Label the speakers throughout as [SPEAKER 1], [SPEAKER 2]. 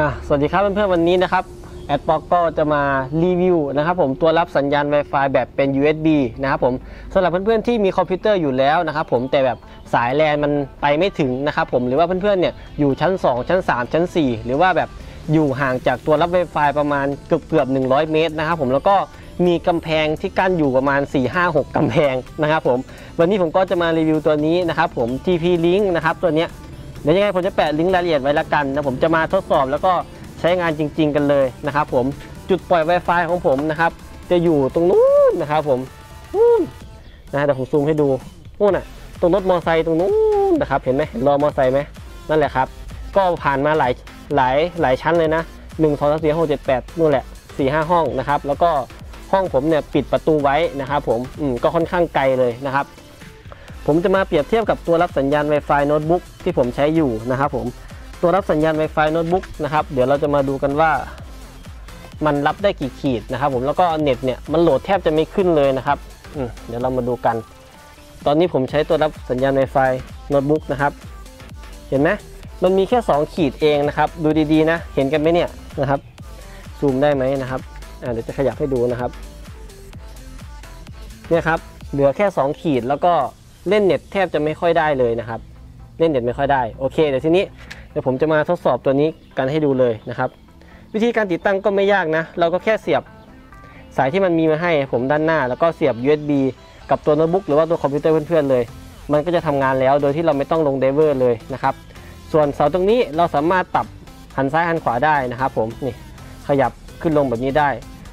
[SPEAKER 1] อะสวัสดีครับเพื่อนๆวันนี้นะครับแอดบอกก็จะมารีวิวนะครับผมตัวรับสัญญาณ Wi-Fi แบบเป็น USB นะครับผมสำหรับเพื่อนๆที่มีคอมพิวเตอร์อยู่แล้วนะครับผมแต่แบบสายแลนมันไปไม่ถึงนะครับผมหรือว่าเพื่อนๆเนี่ยอยู่ชั้น 2 ชั้น 3 ชั้น 4 หรือว่าแบบอยู่ห่างจากตัวรับ Wi-Fi ประมาณเกือบเกือบ100 เมตรนะครับผมแล้วก็มีกำแพงที่กั้นอยู่ประมาณ 4-5-6กำแพงนะครับผมวันนี้ผมก็จะมารีวิวตัวนี้นะครับผม TP Link นะครับตัวเนี้ย เดี๋ยวยังไงผมจะแปะลิงก์รายละเอียดไว้ละกันนะผมจะมาทดสอบแล้วก็ใช้งานจริง ๆ กันเลยนะครับผมจุดปล่อย Wi-Fi ของผมนะครับ จะอยู่ตรงนู้นนะครับผมนู่นนะเดี๋ยวผมซูมให้ดูนู่นน่ะตรงรถมอเตอร์ไซค์ตรงนู้นนะครับเห็นไหมเห็นรอมอเตอร์ไซค์ไหมนั่นแหละครับ ก็ผ่านมาหลายหลายหลายชั้นเลยนะ1 2 3 4 6 7 8นู่นแหละ4 5 ห้องนะครับ แล้วก็ห้องผมเนี่ยปิดประตูไว้นะครับผมอืมก็ค่อนข้างไกลเลยนะครับ ผมจะมาเปรียบเทียบกับตัวรับสัญญาณ Wi-Fi โน้ตบุ๊กที่ผมใช้อยู่นะครับผมตัวรับสัญญาณ Wi-Fi โน้ตบุ๊กนะครับเดี๋ยวเราจะมาดูกันว่า มันรับได้กี่ขีดนะครับ ผมแล้วก็เน็ตเนี่ยมันโหลดแทบจะไม่ขึ้นเลยนะครับเดี๋ยวเรามาดูกัน ตอนนี้ผมใช้ตัวรับสัญญาณ Wi-Fi โน้ตบุ๊กนะครับ เห็นไหมมันมีแค่ 2 ขีดเองนะครับ ดูดีๆนะ เห็นกันไหมเนี่ยนะครับซูมได้ไหมนะครับเดี๋ยวจะขยับให้ดูนะครับเนี่ยครับเหลือแค่ 2 ขีดแล้วก็ เล่นเน็ตแทบจะไม่ค่อยได้เลยนะครับ เล่นเน็ตไม่ค่อยได้โอเคเดี๋ยวทีนี้เดี๋ยวผมจะมาทดสอบตัวนี้กันให้ดูเลยนะครับ วิธีการติดตั้งก็ไม่ยากนะ เราก็แค่เสียบสายที่มันมีมาให้ผมด้านหน้า แล้วก็เสียบ USB กับตัวโน้ตบุ๊กหรือว่าตัวคอมพิวเตอร์เพื่อนๆเลย มันก็จะทำงานแล้วโดยที่เราไม่ต้องลงไดเวอร์เลยนะครับ ส่วนเสาตรงนี้เราสามารถปรับหันซ้ายหันขวาได้นะครับ ผมนี่ขยับขึ้นลงแบบนี้ได้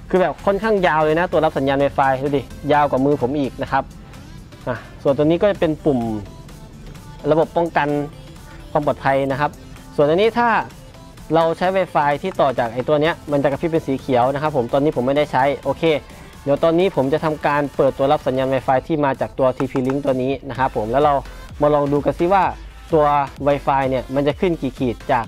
[SPEAKER 1] คือแบบค่อนข้างยาวเลยนะ ตัวรับสัญญาณ Wi-Fi ดูดิยาวกว่ามือผมอีกนะครับ อะส่วนตัวนี้ก็จะเป็นปุ่มระบบป้องกันความปลอดภัยนะครับ ส่วนอันนี้ถ้าเราใช้ Wi-Fi ที่ต่อจากไอ้ตัวเนี้ยมันจะกระพริบเป็นสีเขียวนะครับ ผมตอนนี้ผมไม่ได้ใช้โอเค เดี๋ยวตอนนี้ผมจะทำการเปิดตัวรับสัญญาณ Wi-Fi ที่มาจากตัว TP Link ตัวนี้นะครับผมแล้วเรามาลองดูกันซิว่าตัว Wi-Fi เนี่ยมันจะขึ้นกี่ขีดจาก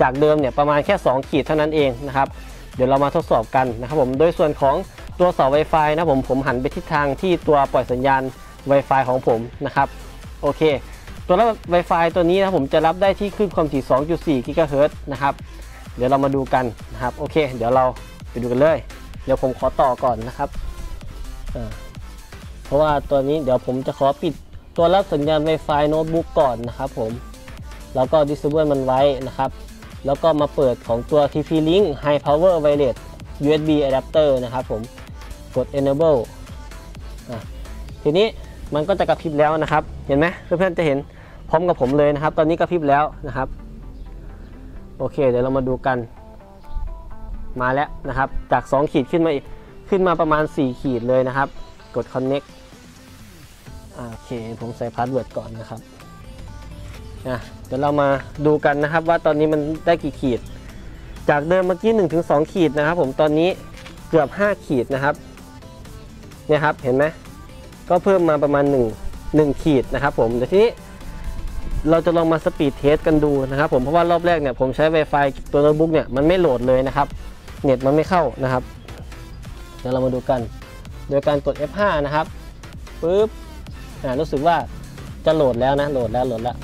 [SPEAKER 1] จากเดิมเนี่ยประมาณแค่ 2 ขีดเท่านั้นเองนะครับเดี๋ยวเรามาทดสอบกันนะครับผมโดยส่วนของตัวเสา Wi-Fi นะผมผมหันไปทิศทางที่ตัวปล่อยสัญญาณ Wi-Fi ของผมนะครับโอเค ตัวรับ Wi-Fi ตัวนี้นะผมจะรับได้ที่คลื่นความถี่ 2.4 GHz นะครับ เดี๋ยวเรามาดูกันนะครับโอเค เดี๋ยวเราไปดูกันเลย เดี๋ยวผมขอต่อก่อนนะครับ เพราะว่าตัวนี้เดี๋ยวผมจะขอปิดตัวรับสัญญาณ Wi-Fi โน้ตบุ๊กก่อนนะครับผมแล้วก็ disable มันไว้นะครับ แล้วก็มาเปิดของตัว TP Link High Power Wireless USB Adapter นะครับผมกด Enable ทีนี้ มันก็จะกระพริบแล้วนะครับ เห็นไหมเพื่อนๆจะเห็นพร้อมกับผมเลยนะครับ ตอนนี้กระพริบแล้วนะครับ โอเค เดี๋ยวเรามาดูกัน มาแล้วนะครับ จาก 2 ขีดขึ้นมาอีกขึ้นมาประมาณ 4 ขีดเลยนะครับ กด Connect โอเค ผมใส่พาสเวิร์ดก่อนนะครับนะเดี๋ยวเรามาดูกันนะครับว่าตอนนี้มันได้กี่ขีด จากเดิมเมื่อกี้1ถึง2ขีดนะครับ ผมตอนนี้เกือบ 5 ขีดนะครับเนี่ยครับ เห็นไหม ก็เพิ่มมาประมาณ 1 1 ขีดนะครับผมเดี๋ยวทีนี้เราจะลองมาสปีดเทสกันดูนะครับผมเพราะว่ารอบแรกเนี่ยผมใช้ Wi-Fi ตัวโน้ตบุ๊กเนี่ยมันไม่โหลดเลยนะครับเน็ตมันไม่เข้านะครับ เดี๋ยวเรามาดูกัน โดยการกด F5 นะครับปึ๊บอ่ารู้สึกว่าจะโหลดแล้วนะโหลดแล้วโหลดแล้ว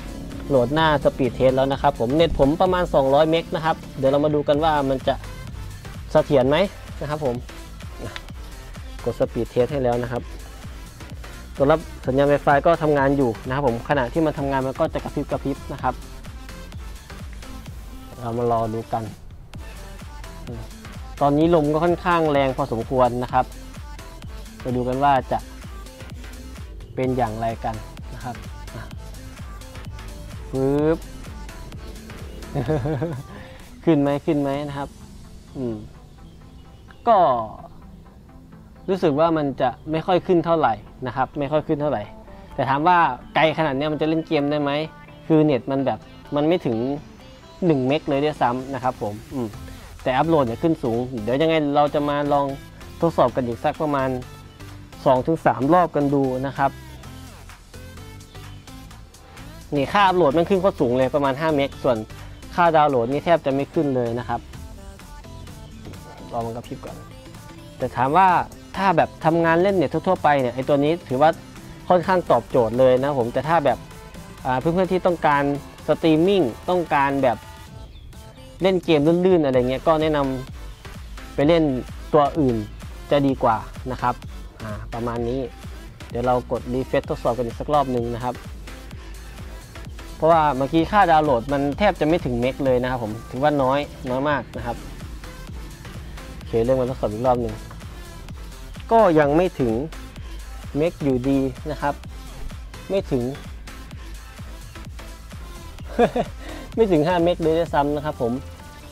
[SPEAKER 1] โหลดหน้าสปีดเทสแล้วนะครับผมเน็ตผมประมาณ 200 เมกนะครับเดี๋ยวเรามาดูกันว่ามันจะเสถียรไหมนะครับผมกดสปีดเทสให้แล้วนะครับ ตัวรับสัญญาณ Wi-Fi ก็ทำงานอยู่นะครับผมขณะที่มันทำงานมันก็จะกระพริบกระพริบนะครับ เรามารอดูกัน ตอนนี้ลมก็ค่อนข้างแรงพอสมควรนะครับมาดูกันว่าจะเป็นอย่างไรกันนะครับปึ๊บขึ้นไหมขึ้นไหมนะครับ อืม ก็ รู้สึกว่ามันจะไม่ค่อยขึ้นเท่าไหร่นะครับ ไม่ค่อยขึ้นเท่าไหร่ แต่ถามว่าไกลขนาดนี้มันจะเล่นเกมได้ไหม คือเน็ตมันแบบมันไม่ถึง 1 เมกเลยด้วยซ้ำนะครับผมอืมแต่อัพโหลดเนี่ยขึ้นสูง เดี๋ยวยังไงเราจะมาลองทดสอบกันอีกสักประมาณ 2-3 รอบกันดูนะครับนี่ค่าอัพโหลดมันขึ้นก็สูงเลยประมาณ 5 เมก ส่วนค่าดาวน์โหลดนี่แทบจะไม่ขึ้นเลยนะครับรอมันกระพริบก่อน แต่ถามว่า ถ้าแบบทำงานเล่นเน็ตทั่วๆไปเนี่ยไอตัวนี้ถือว่าค่อนข้างตอบโจทย์เลยนะผมแต่ถ้าแบบเพื่อนๆที่ต้องการสตรีมมิ่งต้องการแบบเล่นเกมลื่นๆอะไรเงี้ยก็แนะนำไปเล่นตัวอื่นจะดีกว่านะครับประมาณนี้ เดี๋ยวเรากดรีเฟซทดสอบกันอีกสักรอบหนึ่งนะครับ เพราะว่าเมื่อกี้ค่าดาวน์โหลดมันแทบจะไม่ถึงเมกเลยนะครับผมถือว่าน้อยน้อยมากนะครับโอเคเรื่องมาทดสอบอีกรอบหนึ่ง ก็ยังไม่ถึงเมกอยู่ดีนะครับ ไม่ถึง ไม่ถึง 5 เมกเลยด้วยซ้ำนะครับผม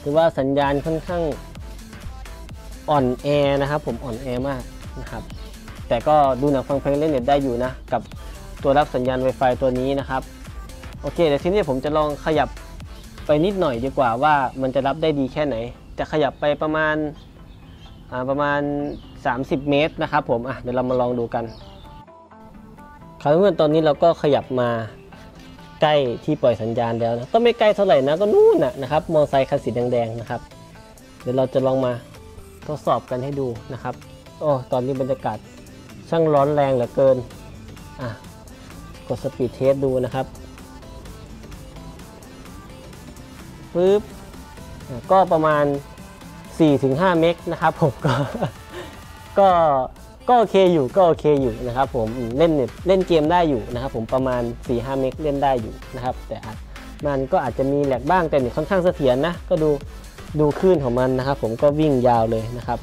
[SPEAKER 1] ถือว่าสัญญาณค่อนข้างอ่อนแอนะครับ ผมอ่อนแอมากนะครับ แต่ก็ดูหนังฟังเพลงเล่นเน็ตได้อยู่นะ กับตัวรับสัญญาณ Wi-Fi ตัวนี้นะครับ โอเคเดี๋ยวทีนี้ผมจะลองขยับไปนิดหน่อยดีกว่าว่ามันจะรับได้ดีแค่ไหน จะขยับไปประมาณ ประมาณ 30 เมตรนะครับผมอะเดี๋ยวเรามาลองดูกันครับเพื่อนตอนนี้เราก็ขยับมาใกล้ที่ปล่อยสัญญาณแล้วนะก็ไม่ใกล้เท่าไหร่นะก็นู่นนะนะครับมอเตอร์ไซค์คันสีแดงๆนะครับ เดี๋ยวเราจะลองมาทดสอบกันให้ดูนะครับโอ้ตอนนี้บรรยากาศช่างร้อนแรงเหลือเกินอะกดสปีดเทสดูนะครับปึ๊บก็ประมาณ 4-5 เมกนะครับผมก็ก็ก็โอเคอยู่ก็โอเคอยู่นะครับผมเล่นเล่นเกมได้อยู่นะครับผมประมาณ 4-5 เมกเล่นได้อยู่นะครับ แต่มันก็อาจจะมีแหลกบ้างแต่เนี่ยค่อนข้างเสถียรนะ ก็ดูดูคลื่นของมันนะครับ ผมก็วิ่งยาวเลยนะครับ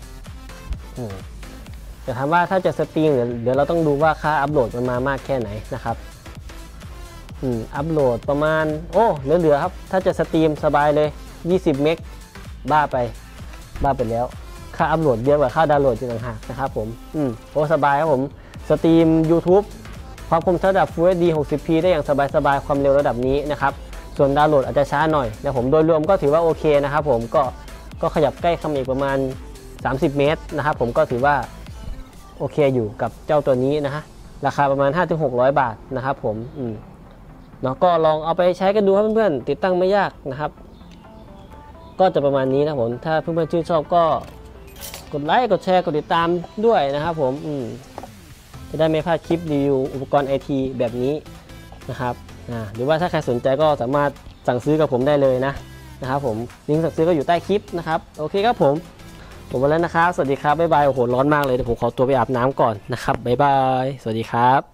[SPEAKER 1] แต่ถามว่าถ้าจะสตรีมเดี๋ยวเราต้องดูว่าค่าอัพโหลดมันมามากแค่ไหนนะครับอืมอัพโหลดประมาณ โอ้เหลือๆครับ ถ้าจะสตรีมสบายเลย 20 เมกบ้าไป บ้าไปแล้ว ค่าอัพโหลดเยอะกว่าค่าดาวน์โหลดอีกต่างหากนะครับผม อืมโอ้สบายครับผม สตรีม YouTube ความคมชัดระดับ Full HD 60p ได้อย่างสบายๆ ความเร็วระดับนี้นะครับ ส่วนดาวน์โหลดอาจจะช้าหน่อยนะผมโดยรวมก็ถือว่าโอเคนะครับผมก็ก็ขยับใกล้คำอีกประมาณ 30 เมตรนะครับผมก็ถือว่าโอเคอยู่กับเจ้าตัวนี้นะฮะราคาประมาณ 5-600 บาทนะครับผมอืมเนาะก็ลองเอาไปใช้กันดูครับเพื่อนๆ ติดตั้งไม่ยากนะครับ ก็จะประมาณนี้นะผม ถ้าเพื่อนๆชื่นชอบก็กดไลค์กดแชร์กดติดตามด้วยนะครับผมอืมจะได้ไม่พลาดคลิปรีวิวอุปกรณ์ไอทีแบบนี้นะครับอ่าหรือว่าถ้าใครสนใจก็สามารถสั่งซื้อกับผมได้เลยนะนะครับผมลิงก์สั่งซื้อก็อยู่ใต้คลิปนะครับโอเคครับผม ผมมาแล้วนะครับ สวัสดีครับบ๊ายบายโอ้โหร้อนมากเลยเดี๋ยวผมขอตัวไปอาบน้ำก่อนนะครับบ๊ายบาย สวัสดีครับ